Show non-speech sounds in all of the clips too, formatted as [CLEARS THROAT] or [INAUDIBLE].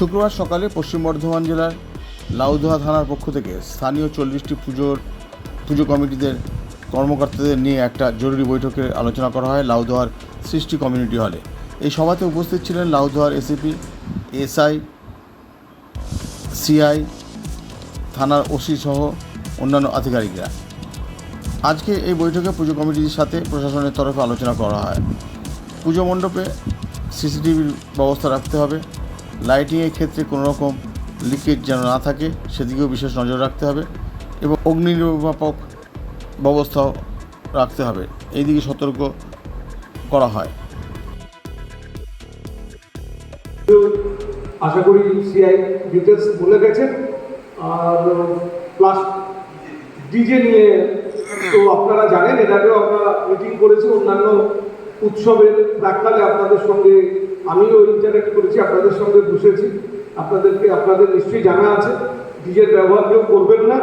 শুক্রবার সকালে পশ্চিম বর্ধমান জেলার লাউদোহা থানার পক্ষ থেকে স্থানীয় চল্লিশটি পুজোর, পুজো কমিটিদের কর্মকর্তাদের নিয়ে একটা জরুরি বৈঠকে আলোচনা করা হয় লাউদোহার সৃষ্টি কমিউনিটি হলে। এই সভাতে উপস্থিত ছিলেন লাউদোহার এসিপি, এসআই, সিআই, থানার ওসি সহ অন্যান্য আধিকারিকরা। আজকে এই বৈঠকে পুজো কমিটির সাথে প্রশাসনের তরফে আলোচনা করা হয়। পুজো মণ্ডপে সিসিটিভির ব্যবস্থা রাখতে হবে। লাইটিংয়ের ক্ষেত্রে কোনো রকম লিকেজ যেন না থাকে, সেদিকেও বিশেষ নজর রাখতে হবে এবং অগ্নি নির্বাপক ব্যবস্থাও রাখতে হবে। এই দিকে সতর্ক করা হয়। আশা করি সিআই ডিটেলস বলে গেছেন আর প্লাস ডিজে নিয়ে তো আপনারা জানেন আগেও আমরা মিটিং করেছি অন্যান্য উৎসবের প্রাককালে আপনাদের সঙ্গে আমিও ইন্টারাক্ট করেছি, আপনাদের সঙ্গে বসেছি। আপনাদেরকে, আপনাদের নিশ্চয়ই জানা আছে ডিজের ব্যবহার কেউ করবেন না।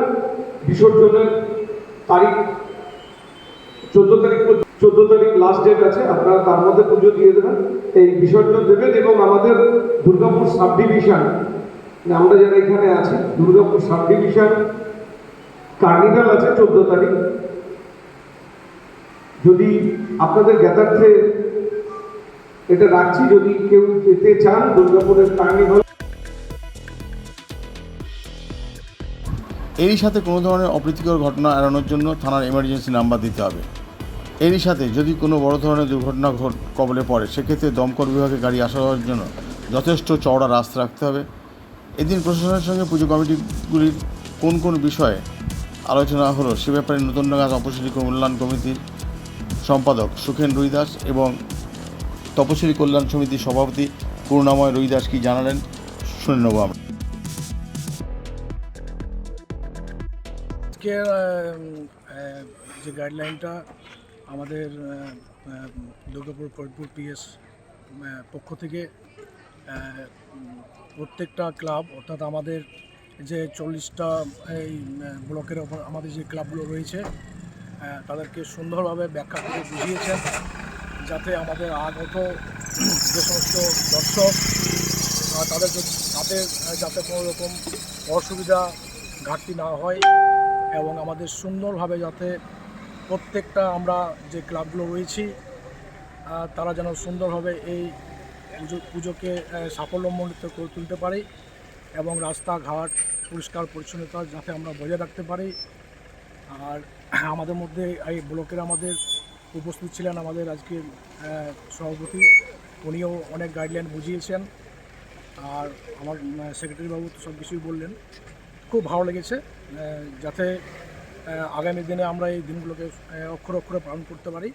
বিসর্জনের তারিখ চোদ্দ তারিখ চোদ্দ তারিখ লাস্ট ডেট আছে, আপনারা তার মধ্যে পুজো দিয়ে দেবেন। এই বিসর্জন দেবেন এবং আমাদের দুর্গাপুর সাব ডিভিশন আমরা যারা এখানে আছি, দুর্গাপুর সাব ডিভিশন কার্নিভাল আছে চোদ্দ তারিখ। যদি আপনাদের জ্ঞাতার্থে এটা রাখছি যদি কেউ যেতে চান, দুর্গাপুরের কার্নিভাল এরই সাথে কোনো ধরনের অপ্রীতিকর ঘটনা এড়ানোর জন্য থানার এমার্জেন্সি নাম্বার দিতে হবে। এরই সাথে যদি কোনো বড় ধরনের দুর্ঘটনা ঘট- কবলে পড়ে, সেক্ষেত্রে দমকল বিভাগে গাড়ি আসা যাওয়ার জন্য যথেষ্ট চওড়া রাস্তা রাখতে হবে। এদিন প্রশাসনের সঙ্গে পুজো কমিটিগুলির কোন কোন বিষয়ে আলোচনা হলো, সে ব্যাপারে নতুন নতুনডাঙ্গা তপশিলি কল্যাণ কমিটির সম্পাদক সুখেন রুইদাস এবং তপশিলি কল্যাণ সমিতির সভাপতি করুণাময় রুইদাস কি জানালেন? শুনে নেব আমরা। যে গাইডলাইনটা আমাদের দুর্গাপুর ফরিদপুর পিএস পক্ষ থেকে প্রত্যেকটা ক্লাব অর্থাৎ আমাদের যে চল্লিশটা, এই ব্লকের ওপর আমাদের যে ক্লাবগুলো রয়েছে তাদেরকে সুন্দরভাবে ব্যাখ্যা করে বুঝিয়েছেন। যাতে আমাদের আগত [CLEARS THROAT] যে সমস্ত দর্শক তাদের তাদের যাতে কোনো রকম অসুবিধা, ঘাটতি না হয়, এবং আমাদের সুন্দরভাবে যাতে প্রত্যেকটা আমরা যে ক্লাবগুলো রয়েছি তারা যেন সুন্দরভাবে এই পুজো, পুজোকে সাফল্যমণ্ডিত করে তুলতে পারি, এবং রাস্তাঘাট পরিষ্কার পরিচ্ছন্নতা যাতে আমরা বজায় রাখতে পারি। আর [CLEARS THROAT] আমাদের মধ্যে এই ব্লকের আমাদের উপস্থিত ছিলেন আমাদের আজকের সভাপতি। উনিও অনেক গাইডলাইন বুঝিয়েছেন। আর আমার সেক্রেটারি বাবু তো সব কিছুই বললেন। খুব ভালো লেগেছে যাতে আগামী দিনে আমরা এই দিনগুলোকে অক্ষর অক্ষরে পালন করতে পারি।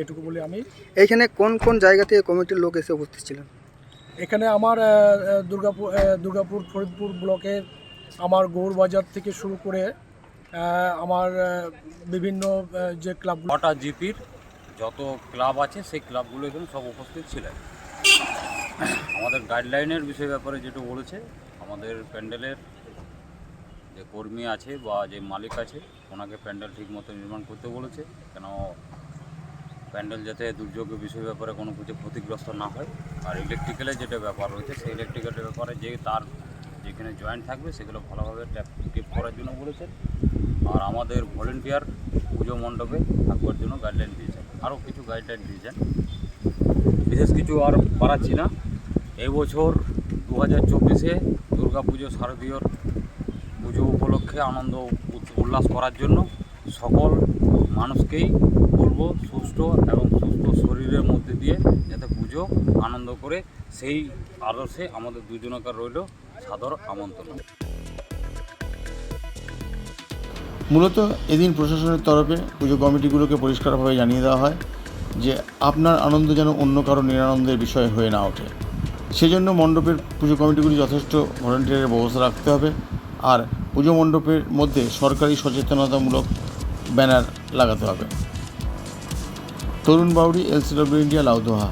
এটুকু বলে আমি এইখানে কোন কোন জায়গা থেকে কমিটির লোক এসে উপস্থিত ছিলেন? এখানে আমার দুর্গাপুর দুর্গাপুর ফরিদপুর ব্লকের আমার গৌরবাজার থেকে শুরু করে আমার বিভিন্ন যে ক্লাব ছটা জিপির যত ক্লাব আছে, সেই ক্লাবগুলো এখানে সব উপস্থিত ছিলেন। আমাদের গাইডলাইনের বিষয় ব্যাপারে যেটা বলেছে, আমাদের প্যান্ডেলের যে কর্মী আছে বা যে মালিক আছে, ওনাকে প্যান্ডেল ঠিক মতো নির্মাণ করতে বলেছে, কেন প্যান্ডেল যাতে দুর্যোগের বিষয় ব্যাপারে কোনো কিছু ক্ষতিগ্রস্ত না হয়। আর ইলেকট্রিক্যালের যেটা ব্যাপার রয়েছে, সেই ইলেকট্রিক্যালের ব্যাপারে যে তার যেখানে জয়েন্ট থাকবে, সেগুলো ভালোভাবে ট্যাপ টিপ করার জন্য বলেছেন। আর আমাদের ভলেন্টিয়ার পুজো মণ্ডপে থাকবার জন্য গাইডলাইন দিয়েছেন। আরও কিছু গাইডলাইন দিয়েছেন। বিশেষ কিছু আর বাড়াচ্ছি না। এই বছর দু হাজার চব্বিশে দুর্গা পুজো শারদীয়র পুজো উপলক্ষে আনন্দ উল্লাস করার জন্য সকল মানুষকেই বলব, সুস্থ এবং সুস্থ শরীরের মধ্যে দিয়ে যাতে পুজো আনন্দ করে সেই আদর্শে আমাদের দুজনকার রইল সাদর আমন্ত্রণ। মূলত এদিন প্রশাসনের তরফে পুজো কমিটিগুলোকে পরিষ্কারভাবে জানিয়ে দেওয়া হয় যে আপনার আনন্দ যেন অন্য কারও নিরানন্দের বিষয় হয়ে না ওঠে। সেজন্য মণ্ডপের পুজো কমিটিগুলি যথেষ্ট ভলেন্টিয়ারের ব্যবস্থা রাখতে হবে আর পুজো মণ্ডপের মধ্যে সরকারি সচেতনতামূলক ব্যানার লাগাতে হবে। Tarun Bauri L C W India, Laudoha.